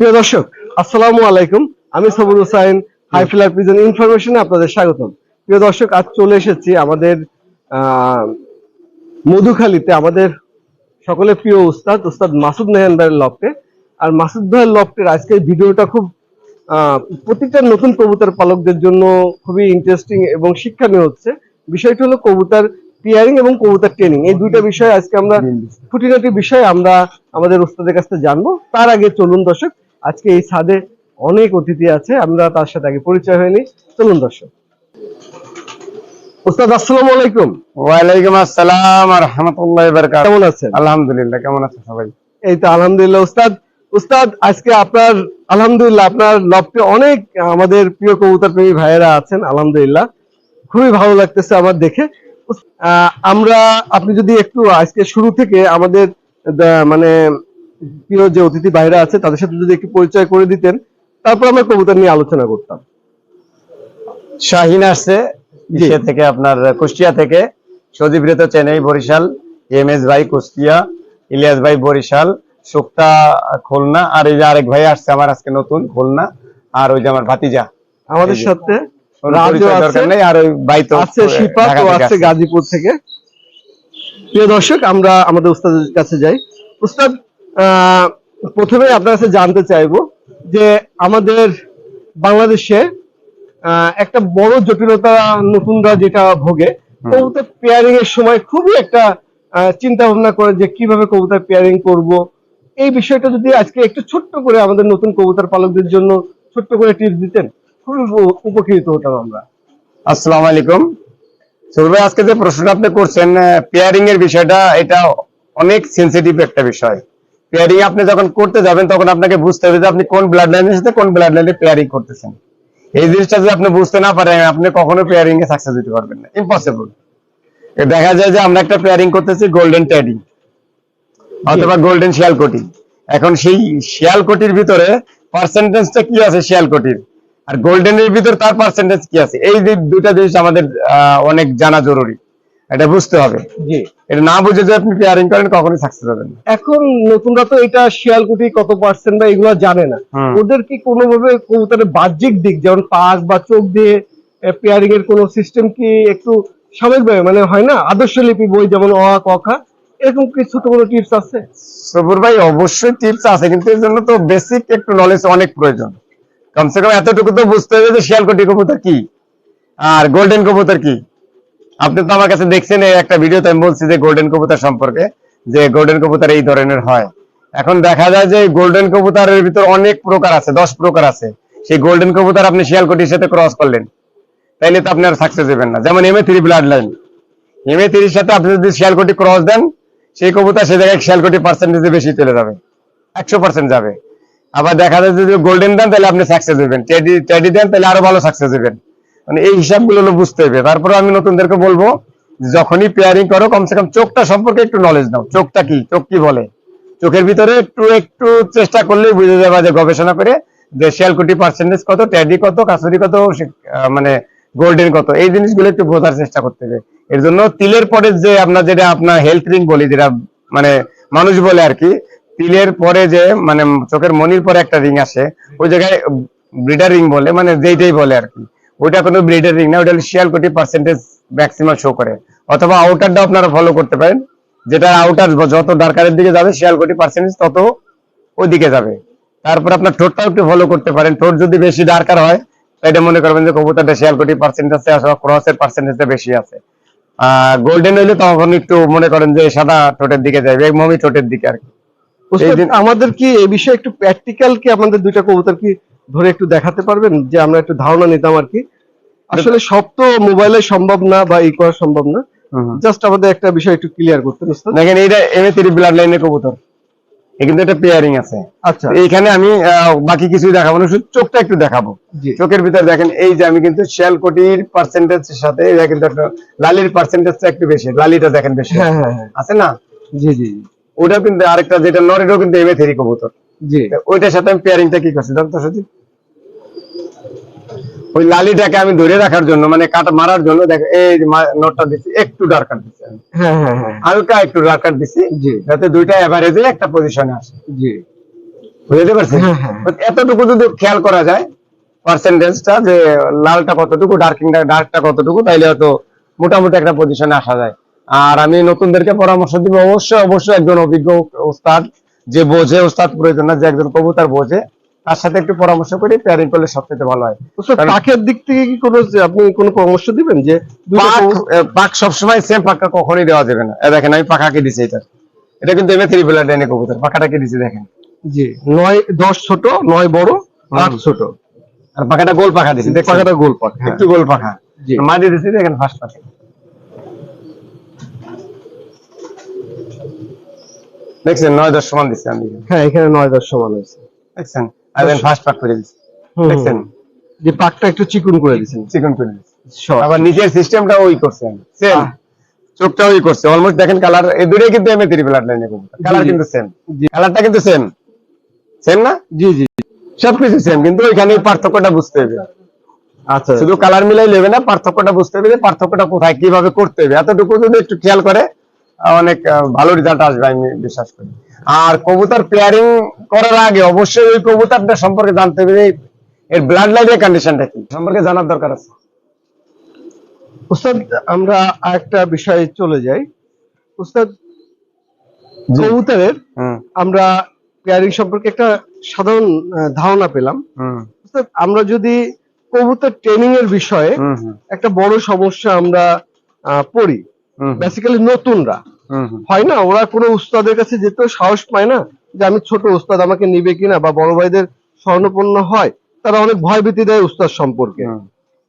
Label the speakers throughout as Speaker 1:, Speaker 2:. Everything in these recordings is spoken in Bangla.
Speaker 1: প্রিয় দর্শক আসসালামু আলাইকুম। আমি Sabur Hossain high flyer pigeon ইনফরমেশনে আপনাদের স্বাগতম। প্রিয় দর্শক আজ চলে এসেছি আমাদের আহ, মধুখালীতে আমাদের সকলের প্রিয় উস্তাদ উস্তাদ মাসুদ নেহান ভাইয়ের লফটে। আর মাসুদ ভাইয়ের লফটের আজকের ভিডিওটা খুব প্রতিটা নতুন কবুতর পালকদের জন্য খুবই ইন্টারেস্টিং এবং শিক্ষণীয় হচ্ছে। বিষয়টি হলো কবুতর পিয়ারিং এবং কবুতর ট্রেনিং এই দুইটা বিষয় আজকে আমরা খুঁটিনাটি বিষয় আমরা আমাদের উস্তাদের কাছ থেকে জানব। তার আগে চলুন দর্শক আজকে এই ছাদে অনেক অতিথি আছে আমরা তার সাথে আগে পরিচয় হয়নি চলুন দর্শক। ওস্তাদ আসসালামু আলাইকুম।
Speaker 2: ওয়ালাইকুম আসসালাম রহমতুল্লাহ
Speaker 1: কেমন আছেন?
Speaker 2: আলহামদুলিল্লাহ কেমন আছেন সবাই?
Speaker 1: এই তো আলহামদুলিল্লাহ উস্তাদ উস্তাদ আজকে আপনার আলহামদুলিল্লাহ আপনার লফটে অনেক আমাদের প্রিয় কবুতর প্রেমী ভাইয়েরা আছেন আলহামদুলিল্লাহ। খুবই ভালো লাগতেছে আমার দেখে। আহ, আমরা আপনি যদি একটু আজকে শুরু থেকে আমাদের মানে প্রিয় যে অতিথি বাইরে আছে তাদের সাথে যদি একটু পরিচয় করে দিতেন তারপর আমরা কবুতর নিয়ে আলোচনা করতাম।
Speaker 2: শাহিন আসছে থেকে আপনার কুষ্টিয়া থেকে সজীব রেতো চেন্নাই বরিশাল এম এস ভাই কুষ্টিয়া ইলিয়াস ভাই বরিশাল সুক্তা খুলনা আর এই যে আরেক ভাই আসছে আমার আজকে নতুন খুলনা আর ওই যে আমার ভাতিজা।
Speaker 1: আমাদের সাথে
Speaker 2: ওর
Speaker 1: রাজু
Speaker 2: পরিচয়
Speaker 1: আছে।
Speaker 2: দরকার নেই আর ওই ভাই তো
Speaker 1: আছে শিপা তো আছে গাজীপুর থেকে। প্রিয় দর্শক আমরা আমাদের উস্তাদের কাছে যাই। উস্তাদ প্রথমে আপনার কাছে জানতে চাইব যে আমাদের বাংলাদেশে একটা বড় জটিলতা নতুনরা যেটা ভোগে। কবুতর পেয়ারিং এর সময় খুবই একটা চিন্তা ভাবনা করে যে কীভাবে কবুতর পেয়ারিং করব। এই বিষয়টা যদি আজকে একটু ছোট্ট করে আমাদের নতুন কবুতর পালকদের জন্য ছোট্ট করে টিপস দিতেন খুবই উপ- উপকৃত হতাম আমরা।
Speaker 2: আসসালামু আলাইকুম। সুরভ আজকে যে প্রশ্নটা আপনি করছেন পেয়ারিং এর বিষয়টা এটা অনেক সেন্সিটিভ একটা বিষয়। পেয়ারিং আপনি যখন করতে যাবেন তখন আপনাকে বুঝতে হবে যে আপনি কোন ব্লাড লাইনের সাথে কোন ব্লাড লাইনে পেয়ারিং করতেছেন। এই জিনিসটা যদি আপনি বুঝতে না পারেন আপনি কখনো পেয়ারিং এ সাকসেস দিতে পারবেন না। ইম্পসিবল দেখা যায় যে আমরা একটা পেয়ারিং করতেছি গোল্ডেন ট্যাডিং অথবা গোল্ডেন শিয়ালকোটি। এখন সেই শিয়ালকোটির ভিতরে পার্সেন্টেজটা কি আছে শিয়ালকোটির? আর গোল্ডেনের ভিতর তার পার্সেন্টেজ কি আছে? এই দুটা জিনিস আমাদের আহ, অনেক জানা জরুরি। এটা বুঝতে হবে।
Speaker 1: জি।
Speaker 2: এটা না বুঝে যদি আপনি পেয়ারিং করেন কখনোই সাকসেস হবেন না।
Speaker 1: এখন নতুনরা তো এটা শিয়ালকুটি কত পার্সেন্ট বা এগুলো জানে না। ওদের কি কোনোভাবে কবুতরের বাহ্যিক দিক যেমন পাক বা চোখ দিয়ে পেয়ারিং এর কোনো সিস্টেম কি একটু সাময়িকভাবে মানে হয় না? আদর্শ লিপি বই যেমন অ আ, ক খা এরকম কি ছোট কোনো টিপস আছে?
Speaker 2: সবুর ভাই অবশ্যই টিপস আছে কিন্তু এর জন্য তো বেসিক একটু নলেজ অনেক প্রয়োজন। কমসে কম এতটুকু তো বুঝতে হবে যে শিয়ালকোটি কবুতর কি? আর গোল্ডেন কবুতর কি? আপনি তো আমার কাছে দেখছেন একটা ভিডিওতে আমি বলছি যে গোল্ডেন কবুতর সম্পর্কে, যে গোল্ডেন কবুতর এই ধরনের হয়। এখন দেখা যায় যে গোল্ডেন কবুতরের ভিতর অনেক প্রকার আছে, দশ প্রকার আছে। সেই গোল্ডেন কবুতর আপনি শিয়ালকোটির সাথে ক্রস করলেন, তাইলে তো আপনি আর সাকসেস হবেন না। যেমন M A three blood line M A থ্রির সাথে আপনি যদি শিয়ালকোটি ক্রস দেন, সেই কবুতর সে জায়গায় শিয়ালকোটি পার্সেন্টেজে বেশি চলে যাবে, একশো পার্সেন্ট যাবে। আবার দেখা যায় যদি গোল্ডেন দেন তাহলে আপনি সাকসেস হবেন। টেডি টেডি দেন তাহলে আরও ভালো সাকসেস হবেন। মানে এই হিসাবগুলো বুঝতে হবে। তারপরে আমি নতুনদেরকে বলব, যখনই পেয়ারিং করো, কমসে কম চোখটা সম্পর্কে একটু নলেজ নাও চোখটা কি? চোখ কি বলে? চোখের ভিতরে একটু একটু চেষ্টা করলেই বুঝে যাবে যে গবেষণা করে যে শিয়ালকুটি পার্সেন্টেজ কত, ট্যাডি কত, কাসুরি কত মানে গোল্ডেন কত। এই জিনিসগুলো একটু বোঝার চেষ্টা করতে হবে। এর জন্য তিলের পরে যে আপনার যেটা আপনার হেলথ রিং বলি, যেটা মানে মানুষ বলে আর কি, তিলের পরে যে মানে চোখের মনির পরে একটা রিং আসে, ওই জায়গায় ব্রিডার রিং বলে মানে যেইটাই বলে আর কি। ওইটা কোনো ব্রিডার রিং না ওটা হলো শিয়ালকুটি পার্সেন্টেজ ম্যাক্সিমাম শো করে। অথবা আউটারটাও আপনারা ফলো করতে পারেন যেটা আউটার যত ডার্কারের দিকে যাবে শিয়ালকুটি পার্সেন্টেজ তত ওইদিকে যাবে। তারপর আপনার ঠোঁটটাও একটু ফলো করতে পারেন ঠোঁট যদি বেশি ডার্কার হয় এটা মনে করবেন যে কবুতরটা শিয়ালকুটি পার্সেন্টেজ আছে অথবা ক্রসের পার্সেন্টেজটা বেশি আছে। গোল্ডেন হইলে তখন একটু মনে করেন যে সাদা ঠোঁটের দিকে যাবে মমি ঠোঁটের দিকে আর কি।
Speaker 1: আমাদের কি এই বিষয়ে একটু প্র্যাকটিক্যাল কি আমাদের দুইটা কবুতর কি ধরে একটু দেখাতে পারবেন যে আমরা একটু ধারণা নিতাম আর কি। আসলে সব তো মোবাইলে সম্ভব না বা ই করা সম্ভব না। জাস্ট আমাদের একটা বিষয় একটু ক্লিয়ার উস্তাদ
Speaker 2: দেখেন এইটা এম এ থ্রি ব্লাড লাইনের কবুতর। কিন্তু একটা পেয়ারিং আছে।
Speaker 1: আচ্ছা।
Speaker 2: এইখানে আমি বাকি কিছুই দেখাবো না শুধু চোখটা একটু দেখাবো। চোখের ভিতরে দেখেন এই যে আমি কিন্তু শিয়ালকটির পার্সেন্টেজের সাথে এটা কিন্তু একটা লালির পার্সেন্টেজটা একটু বেশি লালিটা দেখেন বেশি।
Speaker 1: হ্যাঁ হ্যাঁ হ্যাঁ।
Speaker 2: আছে না?
Speaker 1: জি জি
Speaker 2: ওটা কিন্তু আরেকটা যেটা নরেরও কিন্তু এম এ থ্রি কবুতর।
Speaker 1: জি।
Speaker 2: ওইটার সাথে আমি পেয়ারিংটা কি করছি জানতো সত্যি ওই লালিটাকে আমি ধরে রাখার জন্য মানে কাটা মারার জন্য দেখ এই নটটা দিচ্ছি একটু ডার্কার দিচ্ছি
Speaker 1: হ্যাঁ হ্যাঁ হ্যাঁ।
Speaker 2: হালকা একটু ডার্কার দিচ্ছি
Speaker 1: জি।
Speaker 2: যাতে দুইটা এভারেজে একটা পজিশনে আসে।
Speaker 1: জি।
Speaker 2: বুঝতে পারছেন?
Speaker 1: হ্যাঁ, হ্যাঁ।
Speaker 2: এতটুকু যদি খেয়াল করা যায় পার্সেন্টেজটা যে লালটা কতটুকু ডার্কিংটা ডার্কটা কতটুকু তাইলে হয়তো মোটামুটি একটা পজিশনে আসা যায়। আর আমি নতুনদেরকে পরামর্শ দিব অবশ্যই অবশ্যই একজন অভিজ্ঞ ওস্তাদ যে বোঝে ওস্তাদ প্রয়োজন না যে একজন কবুতর বোঝে তার সাথে একটু পরামর্শ করে পেয়ারিং করলে সবচেয়ে ভালো হয়।
Speaker 1: পাখের দিক থেকে কি কোনো আপনি কোনো পরামর্শ দিবেন যে
Speaker 2: পাক সবসময় সেম পাকা কখনই দেওয়া যাবে না। দেখেন আমি পাকাকে দিছি এটা। এটা কিন্তু এমএ থ্রি ডাইনে কবুতর। পাকাটাকে দিছি দেখেন।
Speaker 1: জি নয় দশ ছোট নয় বড় আট ছোট।
Speaker 2: আর পাকাটা গোল পাকা দিছি দেখছেন?
Speaker 1: পাখাটা গোল পাখা হ্যাঁ।
Speaker 2: একটু গোল
Speaker 1: জি।
Speaker 2: মাঝে দিছি দেখেন ফার্স্ট পাকে। দেখছেন নয় দশ সমান দিচ্ছি আমি।
Speaker 1: হ্যাঁ এখানে নয় দশ সমান হয়েছে।
Speaker 2: দেখছেন? ফার্স্ট পাক করে দেখছেন?
Speaker 1: যে পাকটা একটু চিকুন করে দিয়েছেন
Speaker 2: চিকন করে
Speaker 1: Short।
Speaker 2: আবার নিচের সিস্টেমটা ওই করছেন সেম
Speaker 1: আহ।
Speaker 2: চোখটা ওই করছে। অলমোস্ট দেখেন কালার এই দুটোই কিন্তু এমএ থ্রি বেলার লাইনে কালার কিন্তু সেম কালারটা কিন্তু সেম সেম না?
Speaker 1: জি জি।
Speaker 2: সবকিছু সেম কিন্তু ওইখানে পার্থক্যটা বুঝতে হবে।
Speaker 1: আচ্ছা।
Speaker 2: শুধু কালার মিলাই নেবে না পার্থক্যটা বুঝতে হবে যে পার্থক্যটা কোথায় কীভাবে করতে হবে। এতটুকু যদি একটু খেয়াল করে অনেক ভালো রেজাল্ট আসবে আমি বিশ্বাস করি। আর কবুতর পেয়ারিং করার আগে অবশ্যই ওই কবুতরটা সম্পর্কে জানতে হবে এর ব্লাড লাইনের কন্ডিশনটা কি সম্পর্কে জানার দরকার আছে।
Speaker 1: উস্তাদ আমরা আরেকটা বিষয়ে চলে যাই। উস্তাদ কবুতরের আমরা পেয়ারিং সম্পর্কে একটা সাধারণ ধারণা পেলাম। উস্তাদ, আমরা যদি কবুতর ট্রেনিং এর বিষয়ে একটা বড় সমস্যা আমরা পড়ি বেসিক্যালি নতুনরা হয় না? ওরা কোনো উস্তাদের কাছে যেতেও সাহস পায় না যে আমি ছোট উস্তাদ আমাকে নিবে কিনা বা বড় ভাইদের স্বর্ণপন্ন হয় তারা অনেক ভয় ভীতি দেয় উস্তাদ সম্পর্কে।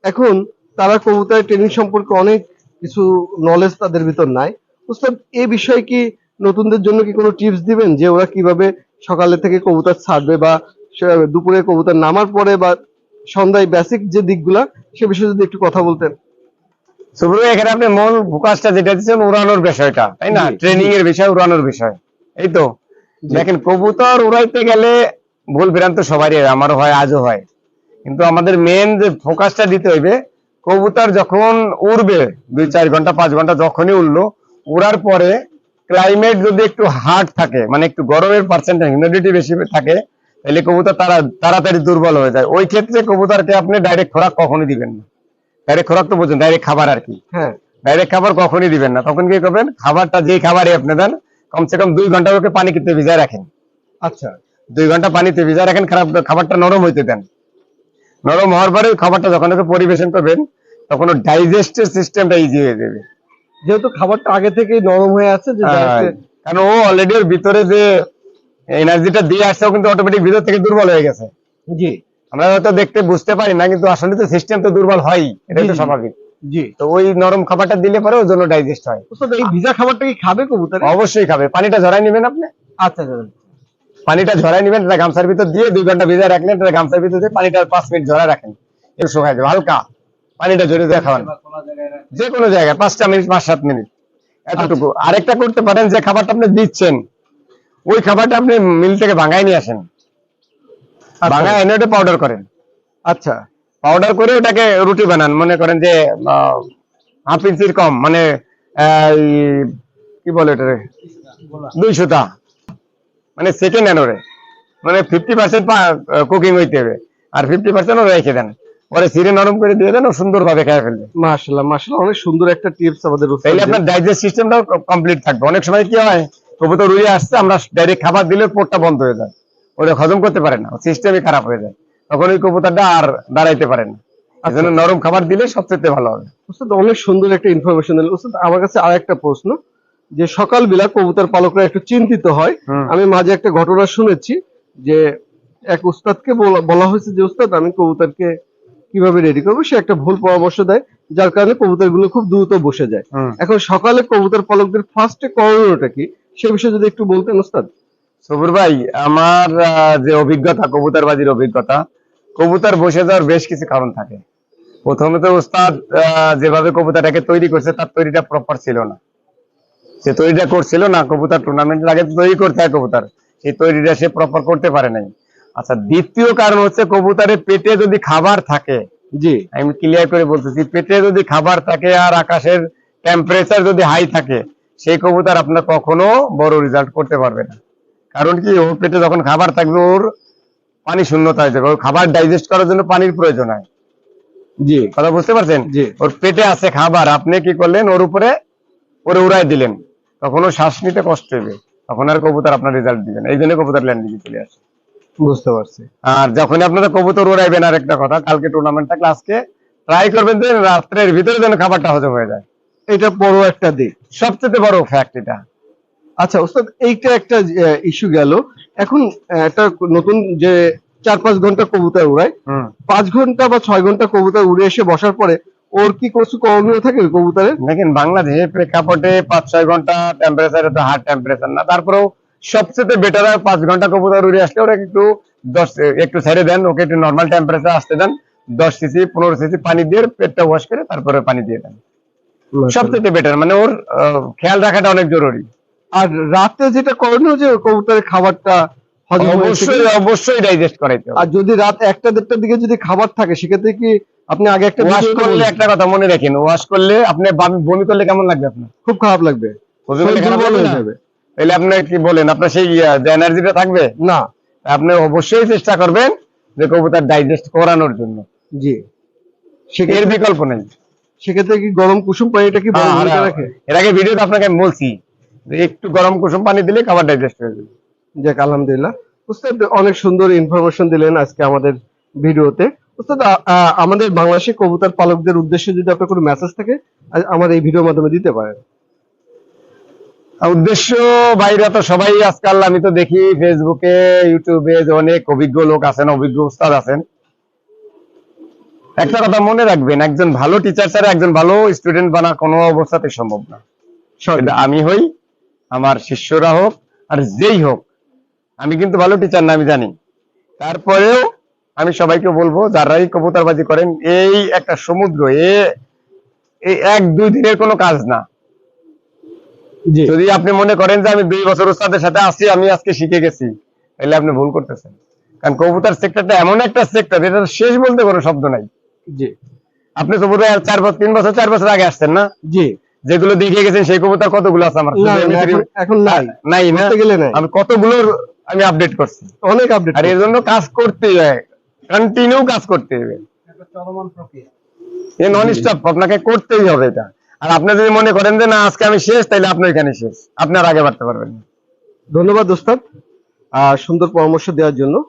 Speaker 1: এখন তারা কবুতরের ট্রেনিং সম্পর্কে অনেক কিছু নলেজ তাদের ভিতর নাই। উস্তাদ এই বিষয়ে কি নতুনদের জন্য কি কোনো টিপস দিবেন যে ওরা কীভাবে সকালে থেকে কবুতর ছাড়বে বা দুপুরে কবুতর নামার পরে বা সন্ধ্যায় বেসিক যে দিকগুলা সে বিষয়ে যদি একটু কথা বলতেন।
Speaker 2: সুব্রত এখানে আপনি মূল ফোকাসটা যেটা দিচ্ছেন উড়ানোর বিষয়টা তাই না? ট্রেনিং এর বিষয় উড়ানোর বিষয়। এই তো দেখেন কবুতর উড়াইতে গেলে ভুল ভ্রান্ত সবারই আমারও হয় আজও হয়। কিন্তু আমাদের মেন যে ফোকাসটা দিতে হইবে কবুতর যখন উড়বে দুই চার ঘণ্টা পাঁচ ঘণ্টা যখনই উড়লো উড়ার পরে ক্লাইমেট যদি একটু হার্ড থাকে মানে একটু গরমের পার্সেন্ট হিউমিডিটি বেশি থাকে তাহলে কবুতর তারা তাড়াতাড়ি দুর্বল হয়ে যায়। ওই ক্ষেত্রে কবুতরকে আপনি ডাইরেক্ট খোরাক কখনই দিবেন না। ডাইরেক্ট খোরাক তো বোঝেন ডাইরেক্ট খাবার আর কি।
Speaker 1: হ্যাঁ।
Speaker 2: ডাইরেক্ট খাবার কখনই দিবেন না। তখন কি করবেন? খাবারটা যেই খাবারই আপনি দেন কমসে কম দুই ঘণ্টা ওকে পানি কিন্তু ভিজায় রাখেন।
Speaker 1: আচ্ছা।
Speaker 2: দুই ঘণ্টা পানিতে ভিজায় রাখেন খারাপ খাবারটা নরম হইতে দেন। নরম হওয়ার পরে খাবারটা যখন ওকে পরিবেশন করবেন তখন ডাইজেস্টের সিস্টেমটা ইজি হয়ে যাবে।
Speaker 1: যেহেতু খাবারটা আগে থেকেই নরম হয়ে আছে যে
Speaker 2: হ্যাঁ, কারণ ও অলরেডি ওর ভিতরে যে এনার্জিটা দিয়ে আসছে ও কিন্তু অটোমেটিক ভিতর থেকে দুর্বল হয়ে গেছে।
Speaker 1: জি।
Speaker 2: আমরা হয়তো দেখতে বুঝতে পারি না কিন্তু আসলে তো সিস্টেম তো দুর্বল হয় এটাই তো। স্বাভাবিক।
Speaker 1: জি।
Speaker 2: তো ওই নরম খাবারটা দিলে পরে ওর জন্য ডাইজেস্ট হয়।
Speaker 1: এই ভিজা খাবারটা কি খাবে কবুতরে?
Speaker 2: অবশ্যই খাবে। পানিটা ঝরাই নেবেন আপনি।
Speaker 1: আচ্ছা আচ্ছা
Speaker 2: পানিটা ঝরাই নেবেন এটা গামছার ভিতর দিয়ে দুই ঘণ্টা ভিজা রাখলেন এটা গামছার ভিতর দিয়ে পানিটা পাঁচ মিনিট ঝরা রাখেন। একটু শুকাই দেবে হালকা। পানিটা ঝরে দিয়ে খাওয়ান। যে কোনো জায়গায় পাঁচটা মিনিট পাঁচ সাত মিনিট। এতটুকু। আরেকটা করতে পারেন যে খাবারটা আপনি দিচ্ছেন ওই খাবারটা আপনি মিল থেকে ভাঙায় নিয়ে আসেন। এনে ওটা পাউডার করেন।
Speaker 1: আচ্ছা।
Speaker 2: পাউডার করে ওটাকে রুটি বানান। মনে করেন যে হাফ ইঞ্চির কম মানে কি বলে ওটারে? দুই সুতা। মানে সেকেন্ড হ্যান্ড মানে ফিফটি পার্সেন্ট কুকিং হইতে হবে। আর ফিফটি পার্সেন্ট ওরা রেখে দেন। পরে সিরে নরম করে দিয়ে দেন ও সুন্দর ভাবে খেয়ে ফেলবে।
Speaker 1: মাশাআল্লাহ মাশাআল্লাহ অনেক সুন্দর একটা টিপস আমাদের
Speaker 2: তাইলে আপনার ডাইজেস্ট সিস্টেমটাও কমপ্লিট থাকবে। অনেক সময় কি হয় কবুতর উড়ে আসছে আমরা ডাইরেক্ট খাবার দিলে পোটটা বন্ধ হয়ে যায়। ওটা হজম করতে পারে না সিস্টেমই খারাপ হয়ে যায়। তখন ওই কবুতরটা আর দাঁড়াইতে পারে না। এই জন্য নরম খাবার দিলে সবচেয়ে ভালো হবে।
Speaker 1: উস্তাদ অনেক সুন্দর একটা ইনফরমেশন দিলেন। উস্তাদ আমার কাছে আরেকটা প্রশ্ন। যে সকালবেলা কবুতর পালকরা একটু চিন্তিত হয়। আমি মাঝে একটা ঘটনা শুনেছি যে এক উস্তাদকে বলা- বলা হয়েছে যে উস্তাদ আমি কবুতরকে কীভাবে রেডি করব? সে একটা ভুল পরামর্শ দেয় যার কারণে কবুতরগুলো খুব দ্রুত বসে যায়। এখন সকালে কবুতর পালকদের ফার্স্টে করণীয়টা কি? সে বিষয়ে যদি একটু বলতেন উস্তাদ
Speaker 2: সবুর ভাই আমার যে অভিজ্ঞতা কবুতরবাজির অভিজ্ঞতা কবুতর বসে যাওয়ার বেশ কিছু কারণ থাকে। প্রথমে তো উস্তাদ যেভাবে কবুতরটাকে তৈরি করছে তার তৈরিটা প্রপার ছিল না। সে তৈরিটা করছিল না কবুতর টুর্নামেন্টের আগে তৈরি করতে হয় কবুতর। সেই তৈরিটা সে প্রপার করতে পারে নাই। আচ্ছা দ্বিতীয় কারণ হচ্ছে কবুতরের পেটে যদি খাবার থাকে
Speaker 1: জি।
Speaker 2: আমি ক্লিয়ার করে বলতেছি পেটে যদি খাবার থাকে আর আকাশের টেম্পারেচার যদি হাই থাকে সেই কবুতর আপনার কখনো বড় রেজাল্ট করতে পারবে না। কারণ কি ওর পেটে যখন খাবার থাকবে ওর পানি শূন্যতা হয়ে যাবে ওর খাবার ডাইজেস্ট করার জন্য পানির প্রয়োজন হয়।
Speaker 1: জি।
Speaker 2: কথা বুঝতে পারছেন?
Speaker 1: জি।
Speaker 2: ওর পেটে আছে খাবার আপনি কি করলেন? ওর উপরে ওরে উড়াই দিলেন। তখন ও শ্বাস নিতে কষ্ট হবে। তখন আর কবুতর আপনার রেজাল্ট দিবেন এই জন্য কবুতর ল্যান্ডিং চলে আসে।
Speaker 1: বুঝতে পারছি।
Speaker 2: আর যখনই আপনারা কবুতর উড়াইবেন আর একটা কথা কালকে টুর্নামেন্টটা ক্লাসকে ট্রাই করবেন যে রাত্রের ভিতরে যেন খাবারটা হজম হয়ে যায়।
Speaker 1: এটা বড় একটা দিক।
Speaker 2: সবচেয়ে বড় ফ্যাক্ট এটা।
Speaker 1: আচ্ছা ওস্তাদ এইটা একটা ইস্যু গেল। এখন একটা নতুন যে চার পাঁচ ঘণ্টা কবুতর উড়ায় পাঁচ ঘণ্টা বা ছয় ঘণ্টা কবুতর উড়ে এসে বসার পরে ওর কি কিছু করণীয় থাকে কবুতরের?
Speaker 2: দেখেন বাংলাদেশে প্রেক্ষাপটে পাঁচ ছয় ঘণ্টা টেম্পারেচার তো হার্ড টেম্পারেচার না। তারপরেও সবচেয়ে বেটার হয় পাঁচ ঘণ্টা কবুতর উড়ে আসলে ওরা একটু দশ একটু ছেড়ে দেন ওকে একটু নর্মাল টেম্পারেচার আসতে দেন। দশ সিসি পনেরো সিসি পানি দিয়ে পেটটা ওয়াশ করে তারপরে পানি দিয়ে দেন। সবচেয়ে বেটার মানে ওর খেয়াল রাখাটা অনেক জরুরি।
Speaker 1: আর রাতে যেটা করণীয় যে কবুতরের খাবারটা
Speaker 2: অবশ্যই অবশ্যই ডাইজেস্ট করাইতে
Speaker 1: আর যদি রাত একটা দেড়টার দিকে যদি খাবার থাকে সেক্ষেত্রে কি আপনি আগে একটা
Speaker 2: ওয়াশ করলে একটা কথা মনে রাখেন ওয়াশ করলে আপনি বমি করলে কেমন লাগবে আপনার?
Speaker 1: খুব খারাপ লাগবে।
Speaker 2: তাহলে আপনি কি বলেন আপনার সেই এনার্জিটা থাকবে?
Speaker 1: না।
Speaker 2: আপনি অবশ্যই চেষ্টা করবেন যে কবুতর ডাইজেস্ট করানোর জন্য।
Speaker 1: জি।
Speaker 2: এর
Speaker 1: সেক্ষেত্রে
Speaker 2: বিকল্প নেই।
Speaker 1: সেক্ষেত্রে কি গরম কুসুম পানিটা কি
Speaker 2: হ্যাঁ, হ্যাঁ। এর আগে ভিডিওতে আপনাকে আমি বলছি একটু গরম কুসুম পানি দিলে খাবার ডাইজেস্ট হয়ে যাবে।
Speaker 1: যাক আলহামদুলিল্লাহ। উস্তাদ অনেক সুন্দর ইনফরমেশন দিলেন আজকে আমাদের ভিডিওতে। উস্তাদ আমাদের বাংলাদেশি কবুতর পালকদের উদ্দেশ্যে যদি আপনার কোনো মেসেজ থাকে আমার এই ভিডিওর মাধ্যমে দিতে পারেন।
Speaker 2: উদ্দেশ্য বাইরে তো সবাই আজকাল আমি তো দেখি ফেসবুকে ইউটিউবে অনেক অভিজ্ঞ লোক আছেন অভিজ্ঞ উস্তাদ আছেন। একটা কথা মনে রাখবেন একজন ভালো টিচার ছাড়া একজন ভালো স্টুডেন্ট বানা কোনো অবস্থাতে সম্ভব না। আমি হই আমার শিষ্যরা হোক আর যেই হোক আমি কিন্তু ভালো টিচার না আমি জানি। তারপরেও আমি সবাইকে বলব যারাই কবুতরবাজি করেন এই একটা সমুদ্র এ এই এক দুই দিনের কোনো কাজ না। যদি আপনি মনে করেন যে আমি দুই বছর উস্তাদের সাথে আছি আমি আজকে শিখে গেছি তাহলে আপনি ভুল করতেছেন। কারণ কবুতর সেক্টরটা এমন একটা সেক্টর এটা শেষ বলতে কোনো শব্দ নাই।
Speaker 1: জি।
Speaker 2: আপনি তো বোধহয় আর চার বছর তিন বছর চার বছর আগে আসছেন না?
Speaker 1: জি।
Speaker 2: যেগুলো দেখে গেছেন সেই কবুতর কতগুলো আছে আমার
Speaker 1: এখন- নাই।
Speaker 2: নাই না?
Speaker 1: গেলে নাই।
Speaker 2: আমি কতগুলোর আমি আপডেট করছি।
Speaker 1: অনেক আপডেট
Speaker 2: আর এর জন্য কাজ করতেই হয়। কন্টিনিউ কাজ করতে হবে। এ নন স্টপ আপনাকে করতেই হবে এটা। আর আপনি যদি মনে করেন যে না আজকে আমি শেষ তাহলে আপনি এখানে শেষ। আপনি আর আগে বাড়তে পারবেন না।
Speaker 1: ধন্যবাদ ওস্তাদ। আহ, সুন্দর পরামর্শ দেওয়ার জন্য।